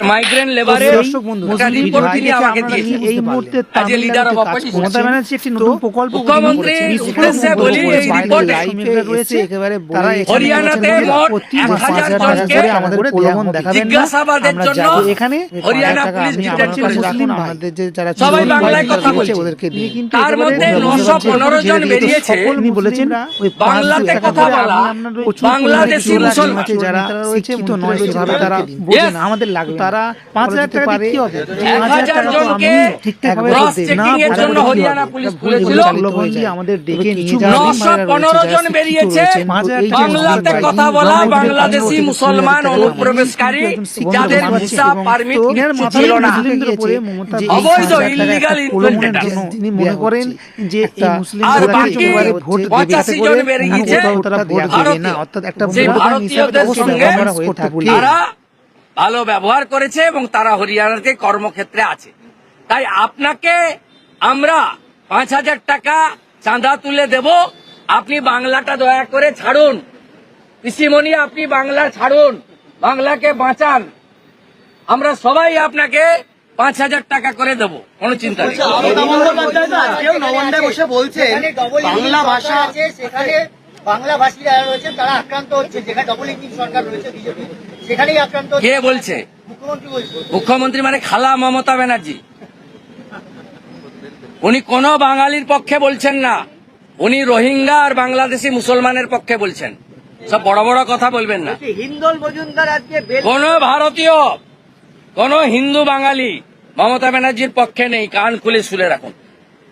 Migraine লেবারের দর্শক বন্ধু, রিপোর্ট তিনি আমাকে দিয়েছেন এই মুহূর্তে As a leader of তামিলনাড়ুতে কাজ opposition। করছেন। মমতা ব্যানার্জি একটি নতুন প্রকল্প মুখ্যমন্ত্রীর উদ্দেশ্যে বলি এই রিপোর্টে রয়েছে একেবারে তারা হরিয়ানাতে মোট প্রতি এক মাসে হাজার পাঁচ হাজার জনকে আমাদের প্রলোভন দেখাবেন জিজ্ঞাসাবাদের জন্য এখানে হরিয়ানা পুলিশ আপনি ডিটেকটিভ আমার কাছে মুসলিম আমাদের যে যারা সবাই বাংলায় কথা বলছে। ওদেরকে কিন্তু তার মধ্যে 915 জন বেরিয়েছে। উনি বলেছেন ওই বাংলাতে কথা বলা, আমি আপনার প্রচুর বাংলাদেশি মুসলমান। যারা শিক্ষিত নয় সেভাবে তারা আমাদের লাগবে তারা পাঁচ হাজার টাকা কি হবে। আমাদের ডেকে নিয়ে নশো যাওয়া পনেরো জন বেরিয়েছে। বাংলাতে কথা বলা বাংলাদেশি মুসলমান অনুপ্রবেশকারী যাদের ভিসা পারমিট ছিল না। অবৈধ illegal তিনি মনে করেন যে এই মুসলিম আর ভোটাররা বাকি একেবারে ভোট দেবে। 85 জন বেরিয়েছে। কোথাও তারা ভোট দেবে না। অর্থাৎ একটা ভারতীয়দের সঙ্গে আমরা হয়ে থাকি ভালো ব্যবহার করেছে এবং তারা হরিয়ানাতে কর্মক্ষেত্রে আছে। তাই আপনাকে আমরা পাঁচ হাজার টাকা চাঁদা তুলে দেব। আপনি বাংলাটা দয়া করে ছাড়ুন। পিসিমণি আপনি বাংলা ছাড়ুন। বাংলাকে বাঁচান। আমরা সবাই আপনাকে পাঁচ হাজার টাকা করে দেবো। কোনো চিন্তা নেই। বসে বলছেন বাংলা ভাষা আছে সেখানে বাংলা ভাষী যারা রয়েছেন তারা আক্রান্ত হচ্ছে। যেখানে ডবল ইঞ্জিন সরকার রয়েছে বিজেপি। সেখানেই আক্রান্ত কে বলছে? মুখ্যমন্ত্রী মুখ্যমন্ত্রী মানে খালা মমতা ব্যানার্জি। উনি কোন বাঙালির পক্ষে বলছেন না। উনি রোহিঙ্গা আর বাংলাদেশি মুসলমানের পক্ষে বলছেন। সব বড় বড় কথা বলবেন না। হিন্দল মজুমদার আজকে কোন ভারতীয় কোন হিন্দু বাঙালি মমতা ব্যানার্জির পক্ষে নেই। কান খুলে শুনে রাখুন।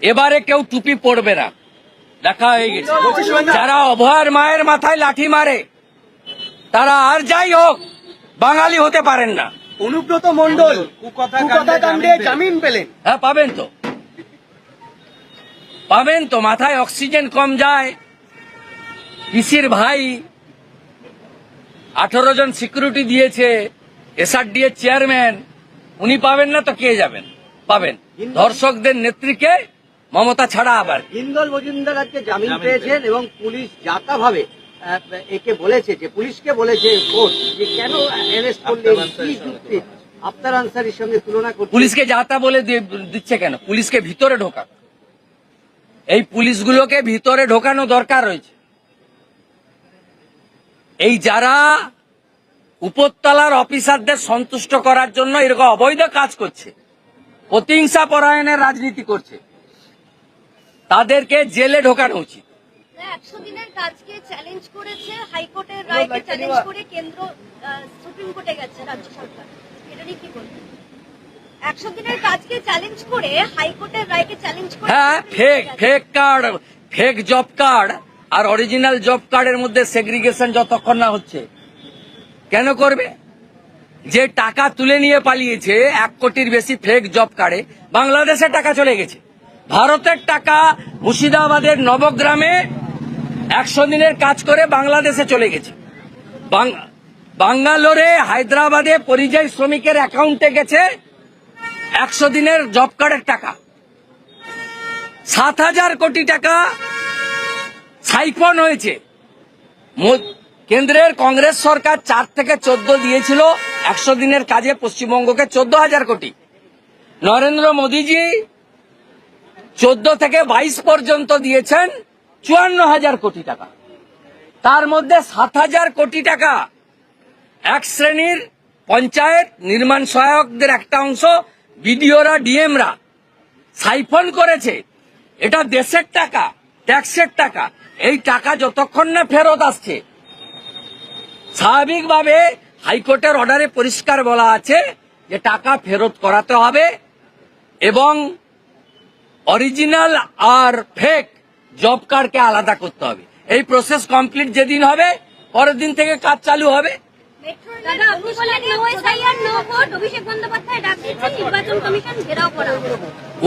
এবারে কেউ টুপি পড়বে না। দেখা হয়ে গেছে। যারা অভয়ার মায়ের মাথায় লাঠি মারে তারা আর যাই হোক বাঙালি হতে পারেন না। অনুব্রত মন্ডল কাণ্ডে জামিন পেলেন। হ্যাঁ পাবেন তো। পাবেন তো মাথায় অক্সিজেন কম যায়। পিসির ভাই আঠারো জন সিকিউরিটি দিয়েছে এসআরডি এর চেয়ারম্যান উনি পাবেন না তো কে যাবেন? পাবেন। ধর্ষকদের নেত্রীকে মমতা ছাড়া আবার। হিন্দল মজুমদার আজকে জামিন পেয়েছেন এবং পুলিশ যাতা ভাবে একে বলেছে যে পুলিশকে বলেছে কোর্ট যে কেন অ্যারেস্ট করলেন কি যুক্তি? আফতার আনসারির সঙ্গে তুলনা করছে। পুলিশকে যাতা বলে দিয়ে- দিচ্ছে কেন? পুলিশকে ভিতরে ঢোকা। এই পুলিশগুলোকে ভিতরে ঢোকানো দরকার রয়েছে। এই যারা উপরতলার অফিসারদের সন্তুষ্ট করার জন্য এরকম অবৈধ কাজ করছে প্রতিহিংসা পরায়ণের রাজনীতি করছে তাদেরকে জেলে ঢোকানো উচিত। একশো দিনের কাজকে চ্যালেঞ্জ করেছে হাইকোর্টের রায়কে চ্যালেঞ্জ করে কেন্দ্র সুপ্রিম কোর্টে গেছে রাজ্য সরকার। এটা নিয়ে কি বলবেন একশো দিনের কাজকে চ্যালেঞ্জ করে হাইকোর্টের রায়কে চ্যালেঞ্জ করে হ্যাঁ fake fake card fake job card আর অরিজিনাল জব কার্ডের মধ্যে সেগ্রিগেশন যতক্ষণ না হচ্ছে। কেন করবে? যে টাকা তুলে নিয়ে পালিয়েছে এক কোটির বেশি ফেক জব কার্ডে বাংলাদেশে টাকা চলে গেছে। ভারতের টাকা মুর্শিদাবাদের নবগ্রামে একশো দিনের কাজ করে বাংলাদেশে চলে গেছে। বাঙ্গালোরে, হায়দ্রাবাদে পরিযায়ী শ্রমিকের অ্যাকাউন্টে গেছে একশো দিনের জব কার্ডের টাকা। সাত হাজার কোটি টাকা সাইফন হয়েছে। কেন্দ্রের কংগ্রেস সরকার চার থেকে চোদ্দ দিয়েছিল একশো দিনের কাজে পশ্চিমবঙ্গকে চোদ্দ হাজার কোটি। নরেন্দ্র মোদীজি চোদ্দ থেকে বাইশ পর্যন্ত দিয়েছেন চুয়ান্ন হাজার কোটি টাকা। তার মধ্যে সাত হাজার কোটি টাকা এক শ্রেণির পঞ্চায়েত নির্মাণ সহায়কদের একটা অংশ বিডিওরা, ডিএমরা সাইফন করেছে। এটা দেশের টাকা, ট্যাক্সের টাকা। এই টাকা যতক্ষণ না ফেরত আসছে, স্বাভাবিকভাবে হাইকোর্টের অর্ডারে পরিষ্কার বলা আছে যে টাকা ফেরত করাতে হবে এবং অরিজিনাল আর ফেক জব কার্ডকে আলাদা করতে হবে। এই প্রসেস কমপ্লিট যেদিন হবে পরের দিন থেকে কাজ চালু হবে। মেট্রো রেলের অনুষ্ঠানে OSIR no vote Abhishek Bandyopadhyay ডাক দিচ্ছেন নির্বাচন কমিশন ঘেরাও করা হবে।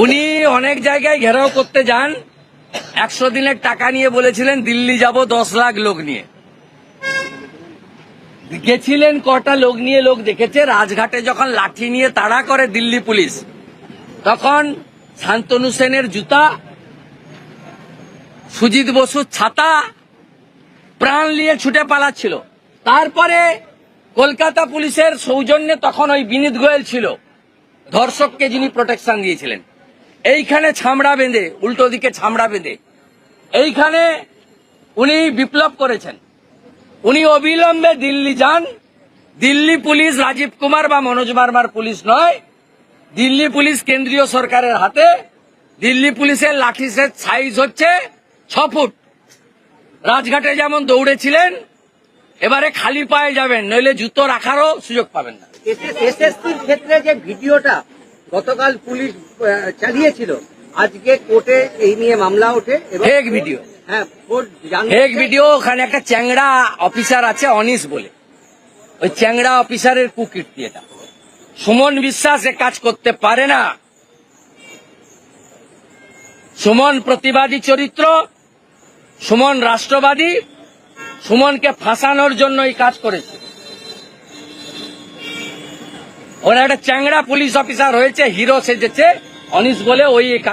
উনি অনেক জায়গায় ঘেরাও করতে যান। একশো দিনের টাকা নিয়ে বলেছিলেন দিল্লি যাব দশ লাখ লোক নিয়ে। গেছিলেন কটা লোক নিয়ে লোক দেখেছে। রাজঘাটে যখন লাঠি নিয়ে তাড়া করে দিল্লি পুলিশ তখন শান্তনু সেনের জুতা সুজিত বসুর ছাতা, প্রাণ নিয়ে ছুটে পালাচ্ছিল। তারপরে কলকাতা পুলিশের সৌজন্যে তখন ওই বিনীত গোয়েল ছিল, ধর্ষককে যিনি প্রোটেকশন দিয়েছিলেন। এইখানে ছামড়া বেঁধে, উল্টো দিকে ছামড়া বেঁধে, এইখানে উনি বিপ্লব করেছেন। উনি অবিলম্বে দিল্লি যান। দিল্লি পুলিশ রাজীব কুমার বা মনোজ বার্মার পুলিশ নয়। দিল্লি পুলিশ কেন্দ্রীয় সরকারের হাতে। দিল্লি পুলিশের লাঠিসের সাইজ হচ্ছে। ছ ফুট। রাজঘাটে যেমন দৌড়েছিলেন এবারে খালি পায়ে যাবেন নইলে জুতো রাখারও সুযোগ পাবেন না। এসএসসির ক্ষেত্রে যে ভিডিওটা গতকাল পুলিশ চালিয়েছিল আজকে কোর্টে এই নিয়ে মামলা ওঠে ফেক ভিডিও হ্যাঁ ফেক ভিডিও ওখানে একটা চ্যাংড়া অফিসার আছে অনিস বলে। ওই চ্যাংড়া অফিসারের কুকীর্তি এটা। সুমন বিশ্বাস এ কাজ করতে পারে না। সুমন প্রতিবাদী চরিত্র সুমন রাষ্ট্রবাদী, সুমনকে ফাঁসানোর জন্য এই কাজ করেছে। ওরা একটা চ্যাংড়া পুলিশ অফিসার হয়েছে, হিরো সেজেছে অনিস বলে ওই